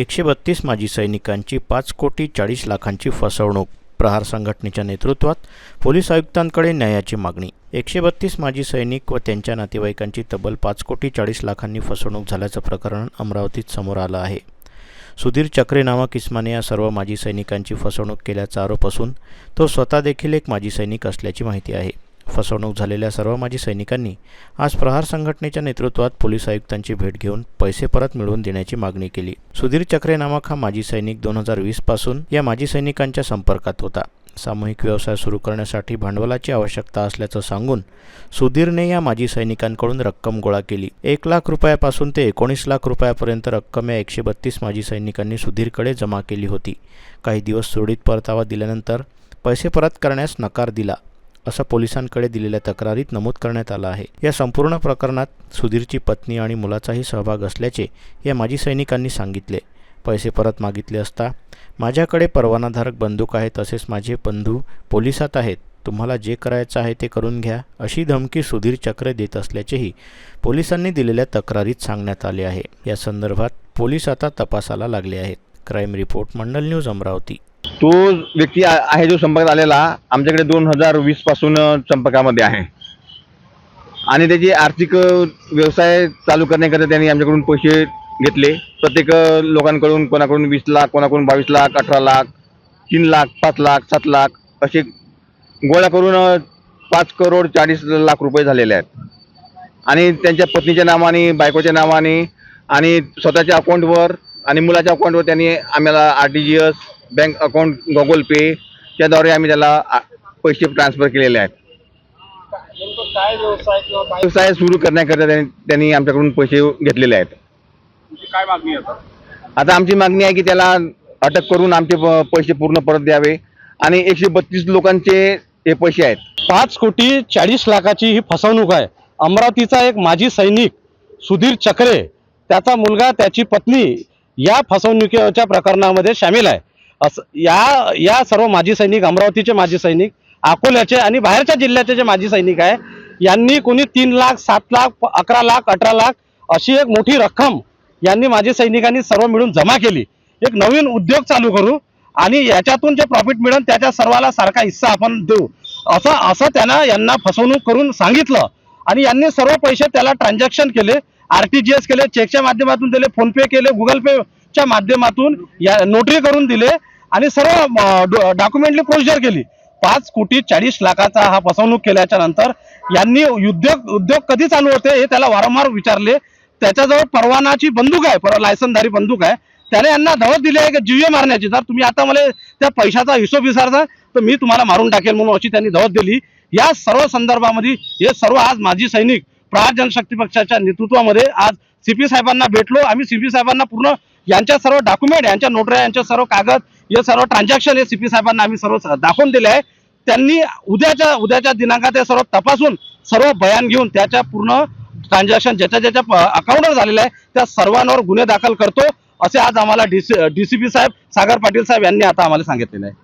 एकशे बत्तीस माजी सैनिकांची पाच कोटी चाळीस लाखांची फसवणूक प्रहार संघटनेच्या नेतृत्वात पोलीस आयुक्तांकडे न्यायाची मागणी. एकशे बत्तीस माजी सैनिक व त्यांच्या नातेवाईकांची तब्बल पाच कोटी चाळीस लाखांनी फसवणूक झाल्याचं प्रकरण अमरावतीत समोर आलं आहे. सुधीर चक्रे नामक इस्माने या सर्व माजी सैनिकांची फसवणूक केल्याचा आरोप असून तो स्वतः देखील एक माजी सैनिक असल्याची माहिती आहे. फसवणूक झालेल्या सर्व माजी सैनिकांनी आज प्रहार संघटनेच्या नेतृत्वात पोलीस आयुक्तांची भेट घेऊन पैसे परत मिळवून देण्याची मागणी केली. सुधीर चक्रे नामक हा माजी सैनिक दोन हजार वीसपासून या माजी सैनिकांच्या संपर्कात होता. सामूहिक व्यवसाय सुरू करण्यासाठी भांडवलाची आवश्यकता असल्याचं सांगून सुधीरने या माजी सैनिकांकडून रक्कम गोळा केली. एक लाख रुपयापासून ते एकोणीस लाख रुपयापर्यंत रक्कम या एकशे बत्तीस माजी सैनिकांनी सुधीरकडे जमा केली होती. काही दिवस सुरळीत परतावा दिल्यानंतर पैसे परत करण्यास नकार दिला. असं पोलिसांकडे दिलेल्या तक्रारीत नमूद करण्यात आलं आहे. या संपूर्ण प्रकरणात सुधीरची पत्नी आणि मुलाचाही सहभाग असल्याचे या माजी सैनिकांनी सांगितले. पैसे परत मागितले असता माझ्याकडे परवानाधारक बंदूक आहे तसेच माझे बंधू पोलिसात आहेत. तुम्हाला जे करायचं आहे ते करून घ्या अशी धमकी सुधीर चक्र देत असल्याचेही पोलिसांनी दिलेल्या तक्रारीत सांगण्यात आले आहे. या संदर्भात पोलीस आता तपासाला लागले आहेत. Crime report Mandal news Amravati. तो व्यक्ती आहे जो संपर्कात आलेला आमच्याकडे दोन हजार वीसपासून संपर्कामध्ये आहे. आणि त्याची आर्थिक व्यवसाय चालू करण्याकरता त्यांनी आमच्याकडून पैसे घेतले. प्रत्येक लोकांकडून कोणाकडून वीस लाख कोणाकडून बावीस लाख अठरा लाख तीन लाख पाच लाख सात लाख असे गोळा करून पाच करोड चाळीस लाख रुपये झालेले आहेत. आणि त्यांच्या पत्नीच्या नावाने बायकोच्या नावाने आणि स्वतःच्या अकाउंटवर आणि मुलाच्या अकाउंटवर त्यांनी आम्हाला R T G S bank account Google Pay त्याद्वारे आम्ही त्याला पैसे ट्रान्सफर केलेले आहेत. काय व्यवसाय किंवा व्यवसाय सुरू करण्याकरता त्यांनी त्यांनी आमच्याकडून पैसे घेतलेले आहेत. काय मागणी आता? आता आमची मागणी आहे की त्याला अटक करून आमचे पैसे पूर्ण परत द्यावे आणि एकशे बत्तीस लोकांचे हे पैसे आहेत. पाच कोटी चाळीस लाखाची ही फसवणूक आहे. अमरावतीचा एक माजी सैनिक सुधीर चक्रे त्याचा मुलगा त्याची पत्नी या फसवणुकीच्या प्रकरणामध्ये सामील आहे. असं या या सर्व माजी सैनिक अमरावतीचे माजी सैनिक अकोल्याचे आणि बाहेरच्या जिल्ह्याचे जे माजी सैनिक आहे यांनी कोणी तीन लाख सात लाख अकरा लाख अठरा लाख अशी एक मोठी रक्कम यांनी माजी सैनिकांनी सर्व मिळून जमा केली. एक नवीन उद्योग चालू करू आणि याच्यातून जे प्रॉफिट मिळेल त्याच्या सर्वाला सारखा हिस्सा आपण देऊ. असं असं त्यानं यांना फसवणूक करून सांगितलं. आणि यांनी सर्व पैसे त्याला ट्रान्झॅक्शन केले. आरटीजीएस केले चेकच्या माध्यमातून दिले फोनपे केले गुगल पे च्या माध्यमातून या नोटरी करून दिले आणि सर्व डॉक्युमेंटली प्रोसिजर केली. पाच कोटी चाळीस लाखाचा हा फसवणूक केल्याच्यानंतर यांनी उद्योग उद्योग कधी चालू होते हे त्याला वारंवार विचारले. त्याच्याजवळ परवानाची बंदूक आहे पर लायसनधारी बंदूक आहे. त्याने यांना धवत दिली आहे की जीवे मारण्याची. जर तुम्ही आता मला त्या पैशाचा हिशोब विचारता तर मी तुम्हाला मारून टाकेल म्हणून अशी त्यांनी धवत दिली. या सर्व संदर्भामध्ये हे सर्व आज माजी सैनिक प्रहार जनशक्ती पक्षाच्या नेतृत्वामध्ये आज सीपी साहेबांना भेटलो. आम्ही सीपी साहेबांना पूर्ण यांच्या सर्व डॉक्युमेंट यांच्या नोटऱ्या यांच्या सर्व कागद हे सर्व ट्रान्झॅक्शन हे सीपी साहेबांना आम्ही सर्व दाखवून दिले आहे. त्यांनी उद्याच्या उद्याच्या दिनांकात हे सर्व तपासून सर्व बयान घेऊन त्याच्या पूर्ण ट्रान्झॅक्शन ज्याच्या ज्याच्या अकाउंटवर झालेलं आहे त्या सर्वांवर गुन्हे दाखल करतो असे आज आम्हाला डीसी डीसीपी साहेब सागर पाटील साहेब यांनी आता आम्हाला सांगितलेलं आहे.